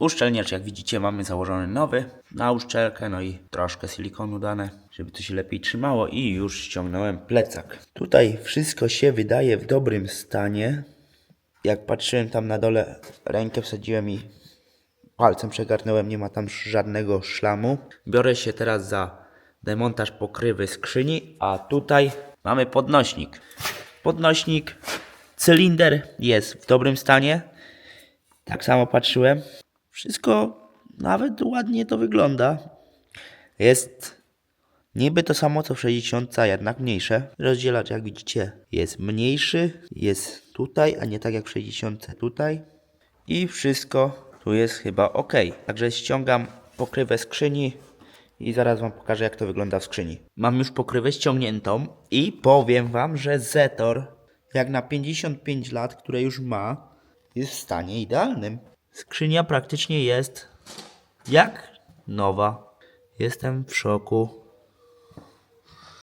Uszczelniacz, jak widzicie, mamy założony nowy na uszczelkę, no i troszkę silikonu dane, żeby to się lepiej trzymało i już ściągnąłem plecak. Tutaj wszystko się wydaje w dobrym stanie. Jak patrzyłem tam na dole, rękę wsadziłem i palcem przegarnąłem, nie ma tam żadnego szlamu. Biorę się teraz za demontaż pokrywy skrzyni, a tutaj mamy podnośnik. Podnośnik, cylinder jest w dobrym stanie. Tak samo patrzyłem. Wszystko nawet ładnie to wygląda. Jest niby to samo co w 60, a jednak mniejsze. Rozdzielacz, jak widzicie, jest mniejszy. Jest tutaj, a nie tak jak w 60 tutaj. I wszystko tu jest chyba ok. Także ściągam pokrywę skrzyni i zaraz Wam pokażę, jak to wygląda w skrzyni. Mam już pokrywę ściągniętą i powiem Wam, że Zetor, jak na 55 lat, które już ma, jest w stanie idealnym. Skrzynia praktycznie jest jak nowa. Jestem w szoku.